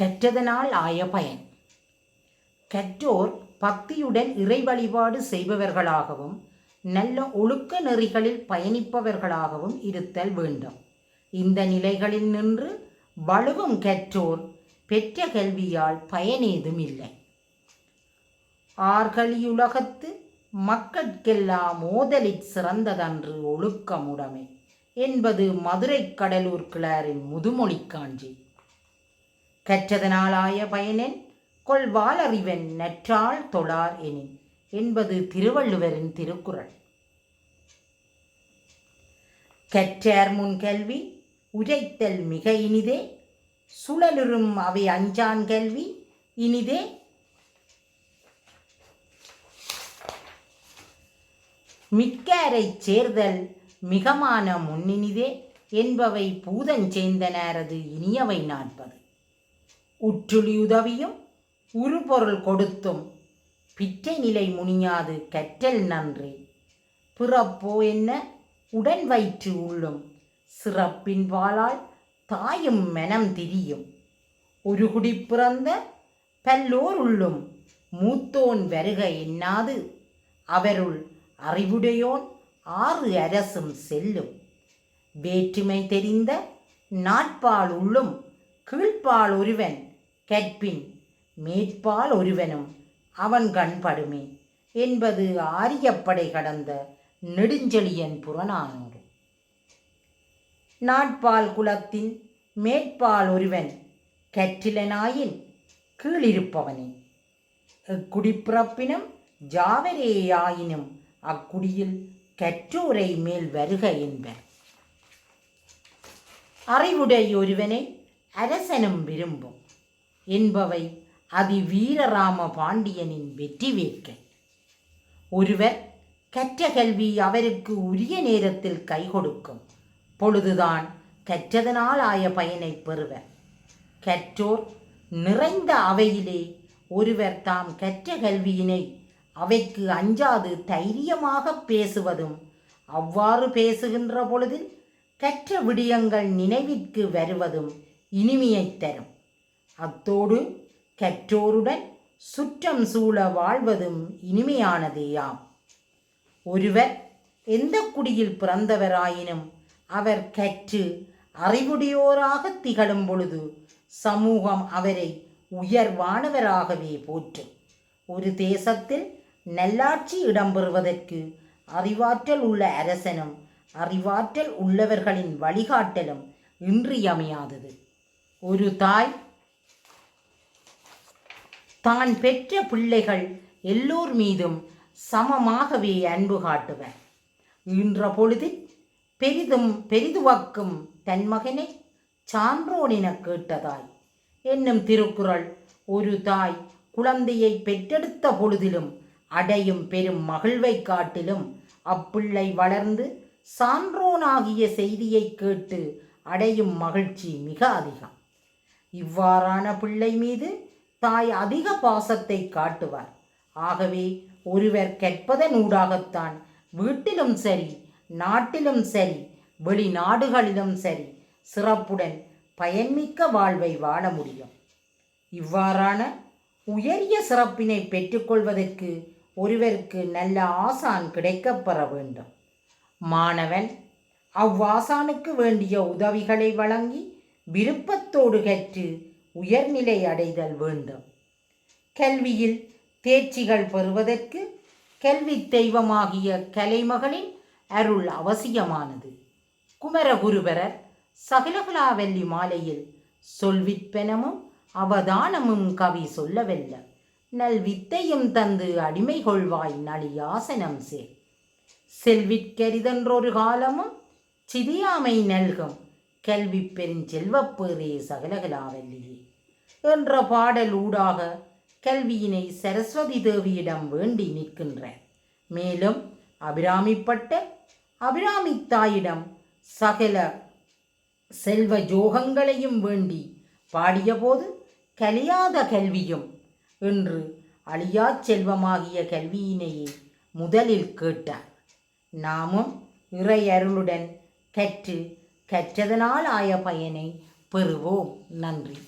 கற்றதனால் ஆய பயன். கற்றோர் பக்தியுடன் இறை வழிபாடு செய்பவர்களாகவும் நல்ல ஒழுக்க நெறிகளில் பயணிப்பவர்களாகவும் இருத்தல் வேண்டும். இந்த நிலைகளில் நின்று வலுவும் கற்றோர் பெற்ற கல்வியால் பயனேதும் இல்லை. ஆர்கலியுலகத்து மக்கட்கெல்லாம் ஓதலிற் சிறந்ததன்று ஒழுக்கமுடைமை என்பது மதுரை கடலூர் கிளாரின் முதுமொழி காஞ்சி. கற்றதனாலாய பயனென் கொள்வாளறிவன் நற்றாள் தொழார் எனின். என்பது திருவள்ளுவரின் திருக்குறள். கற்றார் முன் கல்வி உரைத்தல் மிக இனிதே சுழலுறும் அவை அஞ்சான் கல்வி இனிதே. மிக்காரைச் சேர்தல் மிகமான முன்னினிதே என்பவை பூதஞ்சேந்தனாரது இனியவை நாற்பது. உற்றுளி உதவியும் உருபொருள் கொடுத்தும் பிற்றை நிலை முனியாது கற்றல் நன்றி. பிறப்போ என்ன? உடன் வயிற்று உள்ளும். சிறப்பின் வாளால் தாயும் மனம் திரியும். ஒரு குடி பிறந்த பல்லோர் உள்ளும் மூத்தோன் வருக எண்ணாது அவருள் அறிவுடையோன் ஆறு அரசும் செல்லும். வேற்றுமை தெரிந்த நாட்பால் உள்ளும் கீழ்ப்பால் ஒருவன் கற்பின் மேற்பால் ஒருவனும் அவன் கண்படுமே என்பது ஆரியப்படை கடந்த நெடுஞ்செழியன் புறநானூறு. நாட்பால் குலத்தின் மேற்பால் ஒருவன் கற்றிலனாயின் கீழிருப்பவனே. இக்குடிப்பிறப்பினும் ஜாவரேயாயினும் அக்குடியில் கற்றோரை மேல் வருக என்பர். அறிவுடை ஒருவனை அரசனும் விரும்பும். என்பவை அதி வீரராம பாண்டியனின் வெற்றி வேட்கை. ஒருவர் கற்ற கல்வி அவருக்கு உரிய நேரத்தில் கை கொடுக்கும். பொழுதுதான் கற்றதனால் ஆய பயனை பெறுவர். கற்றோர் நிறைந்த அவையிலே ஒருவர் தாம் கற்ற கல்வியினை அவைக்கு அஞ்சாது தைரியமாக பேசுவதும் அவ்வாறு பேசுகின்ற பொழுதில் கற்ற விடயங்கள் நினைவிற்கு வருவதும் இனிமையைத் தரும். அத்தோடு கற்றோருடன் சுற்றம் சூழ வாழ்வதும் இனிமையானதேயாம். ஒருவர் எந்த குடியில் பிறந்தவராயினும் அவர் கற்று அறிவுடையோராக திகழும் பொழுது சமூகம் அவரை உயர்வானவராகவே போற்றும் ஒரு தேசத்தில் நல்லாட்சி இடம்பெறுவதற்கு அறிவாற்றல் உள்ள அரசனும் அறிவாற்றல் உள்ளவர்களின் வழிகாட்டலும் இன்றியமையாதது. ஒரு தாய் தான் பெற்ற பிள்ளைகள் எல்லோர் மீதும் சமமாகவே அன்பு காட்டுவர். இன்ற பொழுதில் பெரிதும் பெரிதுவக்கும் தன் மகனை சான்றோனின கேட்டதாய். என்னும் திருக்குறள் ஒரு தாய் குழந்தையை பெற்றெடுத்த பொழுதிலும் அடையும் பெரும் மகிழ்வை காட்டிலும் அப்பிள்ளை வளர்ந்து சான்றோனாகிய செய்தியை கேட்டு அடையும் மகிழ்ச்சி மிக அதிகம். இவ்வாறான பிள்ளை மீது தாய் அதிக பாசத்தை காட்டுவார். ஆகவே ஒருவர் கற்பதனூடாகத்தான் வீட்டிலும் சரி நாட்டிலும் சரி வெளிநாடுகளிலும் சரி சிறப்புடன் பயன்மிக்க வாழ்வை வாழ முடியும். இவ்வாறான உயரிய சிறப்பினை பெற்றுக்கொள்வதற்கு ஒருவருக்கு நல்ல ஆசான் கிடைக்கப்பெற வேண்டும். மாணவன் அவ்வாசானுக்கு வேண்டிய உதவிகளை வழங்கி விருப்பத்தோடு கற்று உயர்நிலை அடைதல் வேண்டும். கல்வியில் தேர்ச்சிகள் பெறுவதற்கு கல்வி தெய்வமாகிய கலைமகளின் அருள் அவசியமானது. குமரகுருபரர் சகலகலாவல்லி மாலையில் சொல்விற்பனமும் அவதானமும் கவி சொல்லவல்ல. நல் வித்தையும் தந்து அடிமை கொள்வாய் நளியாசனம் சே செல்விற்கரிதன்றொரு காலமும் சிதியாமை நல்கும் கல்வி பெருஞ்செல்வப்பேரே சகலகலாவல்லியே. என்ற பாடல் ஊடாக கல்வியினை சரஸ்வதி தேவியிடம் வேண்டி நிற்கின்றார் மேலும் அபிராமிப்பட்ட அபிராமி தாயிடம் சகல செல்வ ஜோகங்களையும் வேண்டி பாடியபோது கலியாத கல்வியும் என்று அழியா செல்வமாகிய கல்வியினையே முதலில் கேட்டார். நாமும் இறை அருளுடன் கற்று கற்றதனால் ஆய பயனை பெறுவோம். நன்றி.